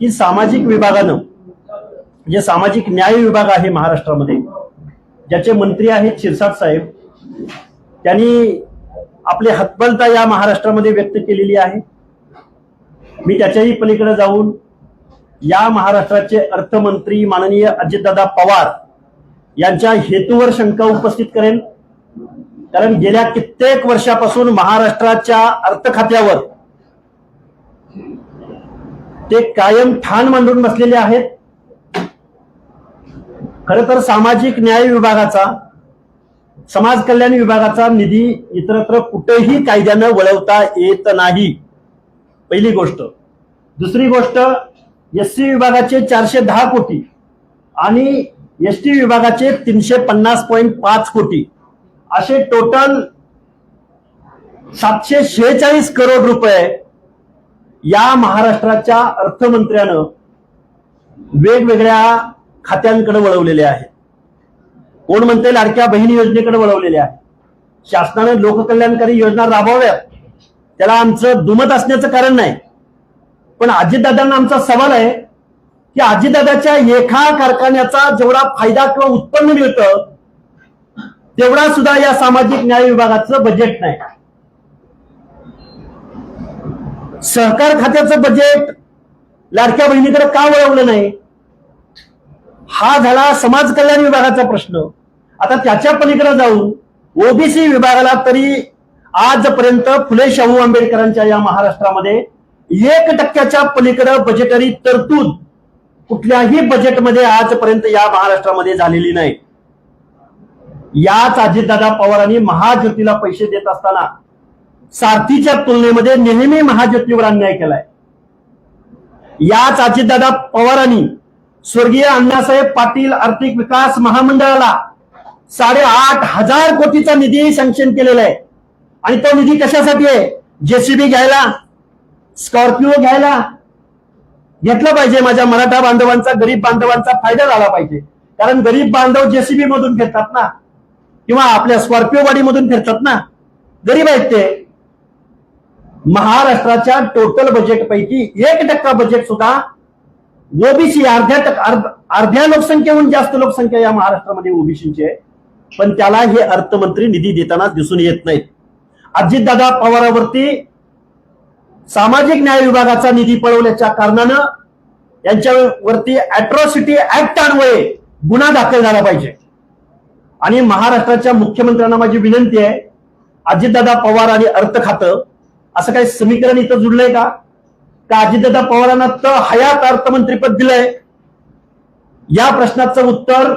की सामाजिक विभागानं जे सामाजिक न्याय विभाग आहे महाराष्ट्रामध्ये ज्याचे मंत्री आहेत शिरसाट साहेब त्यांनी आपली हतबलता या महाराष्ट्रामध्ये व्यक्त केलेली आहे. मी त्याच्याही पलीकडे जाऊन या महाराष्ट्राचे अर्थमंत्री माननीय अजितदादा पवार यांच्या हेतूवर शंका उपस्थित करेन. कारण गेल्या कित्येक वर्षापासून महाराष्ट्राच्या अर्थ खात्यावर ते कायम ठाण मांडून बसलेले आहेत. खर तर सामाजिक न्याय विभागाचा समाज कल्याण विभागाचा निधी इतरत्र कुठेही कायद्यानं वळवता येत नाही. पहिली गोष्ट. दुसरी गोष्ट एस सी विभागाचे चारशे दहा कोटी आणि एस टी विभागाचे तीनशे पन्नास पॉईंट पाच कोटी. असे टोटल सातशे शेहेचाळीस करोड रुपये या महाराष्ट्राच्या अर्थमंत्र्यानं वेगवेगळ्या खात्यांकडे वळवलेले आहे कोण म्हणते लाडक्या बहीण योजनेकडे वळवलेले आहे शासनाने लोककल्याणकारी योजना राबवाव्यात. त्याला आमचं दुमत असण्याचं कारण नाही. पण अजितदादांना आमचा सवाल आहे की अजितदादाच्या एका कारखान्याचा जेवढा फायदा किंवा उत्पन्न मिळतं तेवढा सुद्धा या सामाजिक न्याय विभागाचं बजेट नाही. सहकार खात्याचं बजेट लाडक्या बहिणीकडे का वळवलं नाही? हा झाला समाज कल्याण विभागाचा प्रश्न. आता त्याच्या पलीकडे जाऊन ओबीसी विभागाला तरी आजपर्यंत फुले शाहू आंबेडकरांच्या या महाराष्ट्रामध्ये एक टक्क्याच्या पलीकडे बजेटरी तरतूद कुठल्याही बजेटमध्ये आजपर्यंत या महाराष्ट्रामध्ये झालेली नाही. याच अजितदादा पवारांनी महाज्योतीला पैसे देत असताना सारथीच्या तुलनेमध्ये नेहमी महाज्योतीवर अन्याय केलाय. याच अजितदादा पवारांनी स्वर्गीय अण्णासाहेब पाटील आर्थिक विकास महामंडळाला साडेआठ हजार कोटीचा निधी सँक्शन केलेला आहे. आणि तो निधी कशासाठी आहे? जेसीबी घ्यायला स्कॉर्पिओ घ्यायला. घेतलं पाहिजे माझ्या मराठा बांधवांचा गरीब बांधवांचा फायदा झाला पाहिजे. कारण गरीब बांधव जेसीबी मधून फिरतात ना. किंवा आपल्या स्कॉर्पिओ गाडीमधून फिरतात ना. गरीब आहेत ते. महाराष्ट्राच्या टोटल बजेट पैकी एक टक्का बजेट सुद्धा ओबीसी अर्ध्या अर्ध- अर्ध्या लोकसंख्येहून जास्त लोकसंख्या या महाराष्ट्रामध्ये ओबीसीची आहे. पण त्याला हे अर्थमंत्री निधी देताना दिसून येत नाहीत. अजितदादा पवारावरती सामाजिक न्याय विभागाचा निधी पळवल्याच्या कारणानं यांच्यावरती अॅट्रॉसिटी ऍक्ट अन्वये गुन्हा दाखल झाला पाहिजे. आणि महाराष्ट्राच्या मुख्यमंत्र्यांना माझी विनंती आहे अजितदादा पवार आणि अर्थ खातं असं काही समीकरण इथं जुडलंय का? का अजितदादा पवारांना तर हयात अर्थमंत्रीपद दिलंय? या प्रश्नाचं उत्तर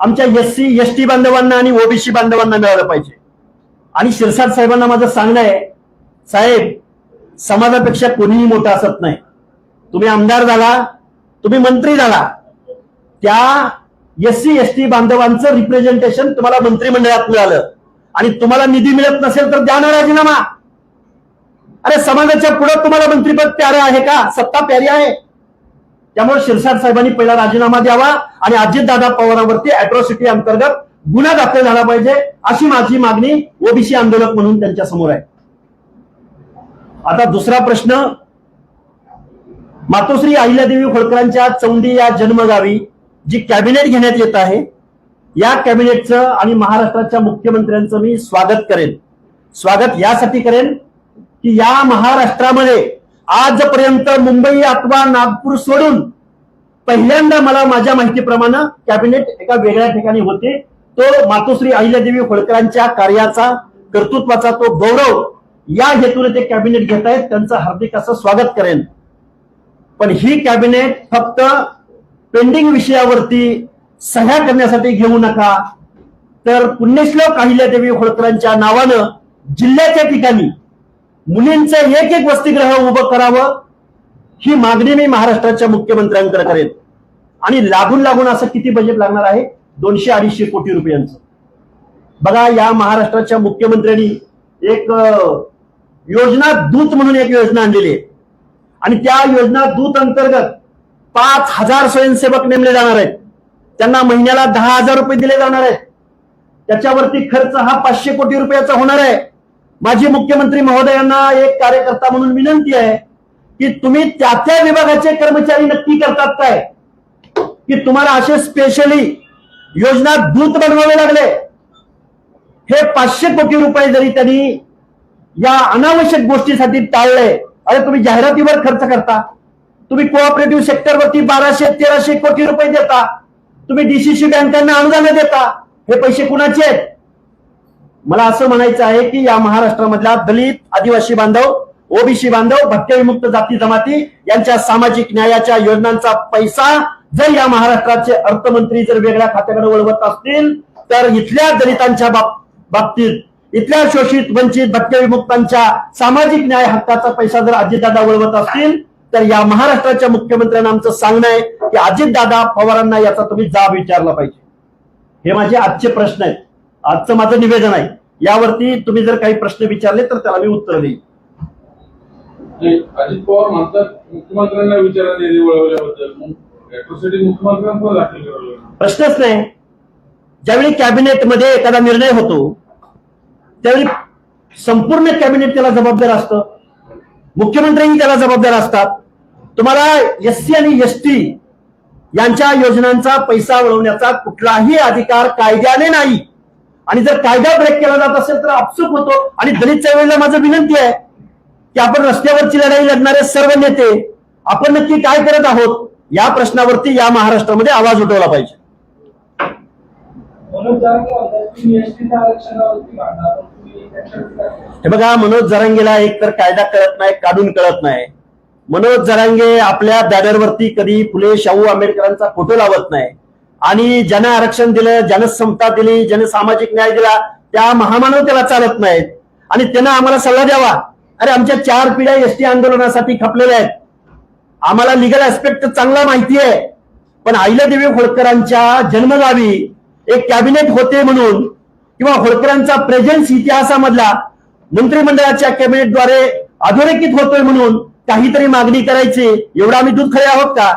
आमच्या एस सी एस टी बांधवांना आणि ओबीसी बांधवांना मिळालं पाहिजे. आणि शिरसाट साहेबांना माझं सांगणं आहे साहेब समाजापेक्षा कोणीही मोठं असत नाही. तुम्ही आमदार झाला तुम्ही मंत्री झाला त्या एस सी एस टी बांधवांचं रिप्रेझेंटेशन तुम्हाला मंत्रिमंडळात मिळालं. आणि तुम्हाला निधी मिळत नसेल तर द्या ना राजीनामा. अरे समाजाच्या पुढे तुम्हाला मंत्रीपद प्यारे आहे का? सत्ता प्यारी आहे. त्यामुळे शिरसाट साहेबांनी पहिला राजीनामा द्यावा आणि अजितदादा पवारांवरती अॅट्रॉसिटी अंतर्गत गुन्हा दाखल झाला पाहिजे अशी माझी मागणी ओबीसी आंदोलक म्हणून त्यांच्यासमोर आहे. आता दुसरा प्रश्न मातोश्री अहिल्यादेवी होळकरांच्या चौंडी या जन्मगावी जी कॅबिनेट घेण्यात येत आहे या कॅबिनेटचं आणि महाराष्ट्राच्या मुख्यमंत्र्यांचं मी स्वागत करेन. स्वागत यासाठी करेन की या महाराष्ट्रामध्ये आजपर्यंत मुंबई अथवा नागपूर सोडून पहिल्यांदा मला माझ्या माहितीप्रमाणे कॅबिनेट एका वेगळ्या ठिकाणी होते. तो मातोश्री अहिल्यादेवी होळकरांच्या कार्याचा कर्तृत्वाचा तो गौरव या हेतूने ते कॅबिनेट घेत आहेत. त्यांचं हार्दिक असं स्वागत करेन. पण ही कॅबिनेट फक्त पेंडिंग विषयावरती सह्या करण्यासाठी घेऊ नका. तर पुण्यश्लोक अहिल्यादेवी होळकरांच्या नावानं जिल्ह्याच्या ठिकाणी मुलींचं एक एक वसतिगृह उभं करावं ही मागणी मी महाराष्ट्राच्या मुख्यमंत्र्यांकडे करेन. आणि लागून लागून असं किती बजेट लागणार आहे? दोनशे अडीचशे कोटी रुपयांचं. बघा या महाराष्ट्राच्या मुख्यमंत्र्यांनी एक योजना दूत म्हणून एक योजना आणलेली आहे. आणि त्या योजना दूत अंतर्गत पाच हजार स्वयंसेवक नेमले जाणार आहेत. त्यांना महिन्याला दहा हजार रुपये दिले जाणार आहेत. त्याच्यावरती खर्च हा पाचशे कोटी रुपयाचा होणार आहे. माझी मुख्यमंत्री महोदयांना एक कार्यकर्ता म्हणून विनंती आहे की तुम्ही त्या त्या विभागाचे कर्मचारी नक्की करतात काय? की तुम्हाला असे स्पेशली योजना दूत बनवावे लागले? हे पाचशे कोटी रुपये जरी त्यांनी या अनावश्यक गोष्टीसाठी टाळले अरे तुम्ही जाहिरातीवर खर्च करता तुम्ही कोऑपरेटिव्ह सेक्टरवरती बाराशे तेराशे कोटी रुपये देता तुम्ही डीसीसी बँकांना अनुदान देता हे पैसे कुणाचे आहेत? मला असं म्हणायचं आहे की या महाराष्ट्रामधल्या दलित आदिवासी बांधव ओबीसी बांधव भटक्यविमुक्त जाती जमाती यांच्या सामाजिक न्यायाच्या योजनांचा पैसा जर या महाराष्ट्राचे अर्थमंत्री जर वेगळ्या खात्याकडे वळवत असतील तर इथल्या दलितांच्या बाबतीत इथल्या शोषित वंचित भटक्यविमुक्तांच्या सामाजिक न्याय हक्काचा पैसा जर अजितदादा वळवत असतील तर या महाराष्ट्राच्या मुख्यमंत्र्यांना आमचं सांगणं आहे की अजितदादा पवारांना याचा तुम्ही जाब विचारला पाहिजे. हे माझे आजचे प्रश्न आहेत. आजचं माझं निवेदन आहे. यावरती तुम्ही जर काही प्रश्न विचारले तर त्याला मी उत्तर देईन. अजित पवार म्हणतात मुख्यमंत्र्यांना विचारा निधी वळवल्याबद्दल. मग अॅट्रॉसिटी मुख्यमंत्र्यांवर दाखल करावं प्रश्नच नाही. ज्यावेळी कॅबिनेटमध्ये एखादा निर्णय होतो त्यावेळी संपूर्ण कॅबिनेट त्याला जबाबदार असतं. मुख्यमंत्रीही त्याला जबाबदार असतात. तुम्हाला एस सी आणि एस टी यांच्या योजनांचा पैसा वळवण्याचा कुठलाही अधिकार कायद्याने नाही. आणि जर कायदा ब्रेक केला जात असेल तर अपसूक होतो. आणि दलित चळवळीला माझं विनंती आहे की आपण रस्त्यावरची लढाई लढणारे सर्व नेते आपण नक्की काय करत आहोत या प्रश्नावरती या महाराष्ट्रामध्ये आवाज उठवला पाहिजे? हे बघा मनोज जरांगेला एक तर कायदा कळत नाही काढून कळत नाही. मनोज जरांगे आपल्या बॅनरवरती कधी फुले शाहू आंबेडकरांचा फोटो लावत नाही. आणि ज्यानं आरक्षण दिलं ज्यानं समता दिली ज्यानं सामाजिक न्याय दिला त्या महामानव त्याला चालत नाहीत. आणि त्यांना आम्हाला सल्ला द्यावा. अरे आमच्या चार पिढ्या एसटी आंदोलनासाठी खपलेल्या आहेत. आम्हाला लिगल ऍस्पेक्ट चांगला माहिती आहे. पण देवी होळकरांच्या जन्मगावी एक कॅबिनेट होते म्हणून किंवा होळकरांचा प्रेझेन्स इतिहासामधला मंत्रिमंडळाच्या कॅबिनेटद्वारे अधोरेखित होतोय म्हणून काहीतरी मागणी करायची. एवढा आम्ही दूध खरे आहोत का?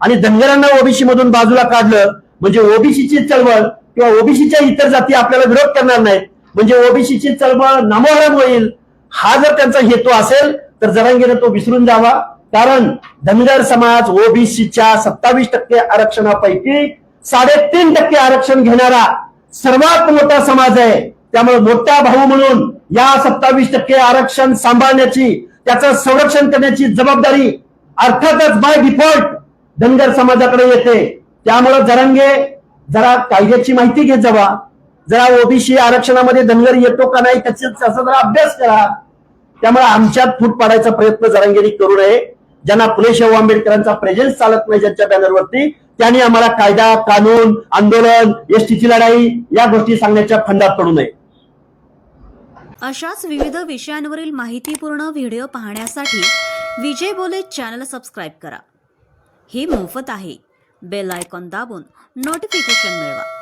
आणि धनगरांना ओबीसी मधून बाजूला काढलं म्हणजे ओबीसीची चळवळ किंवा ओबीसीच्या इतर जाती आपल्याला विरोध करणार नाहीत. म्हणजे ओबीसीची चळवळ नामोहरम होईल हा जर त्यांचा हेतू असेल तर जरांगीनं तो विसरून जावा. कारण धनगर समाज ओबीसीच्या सत्तावीस टक्के आरक्षणापैकी साडेतीन टक्के आरक्षण घेणारा सर्वात मोठा समाज आहे. त्यामुळे मोठा भाऊ म्हणून या सत्तावीस टक्के आरक्षण सांभाळण्याची त्याचं संरक्षण करण्याची जबाबदारी अर्थातच बाय डिफॉल्ट धनगर समाजाकडे येते. त्यामुळे जरंगे जरा कायद्याची माहिती घेत जावा. जरा ओबीसी आरक्षणामध्ये धनगर येतो का नाही त्याचा त्याचा जरा अभ्यास करा. त्यामुळे आमच्यात फूट पाडायचा प्रयत्न जरांगेनी करू नये. ज्यांना फुले शाहू आंबेडकरांचा प्रेझेन्स चालत नाही ज्यांच्या बॅनरवरती त्यांनी आम्हाला कायदा कानून आंदोलन एसटीची लढाई या गोष्टी सांगण्याच्या फंडात पडू नये. अशाच विविध विषयांवरील माहितीपूर्ण व्हिडिओ पाहण्यासाठी विजय बोले चॅनल सबस्क्राईब करा. हे मोफत आहे. बेल आयकॉन दाबून नोटिफिकेशन मिळवा.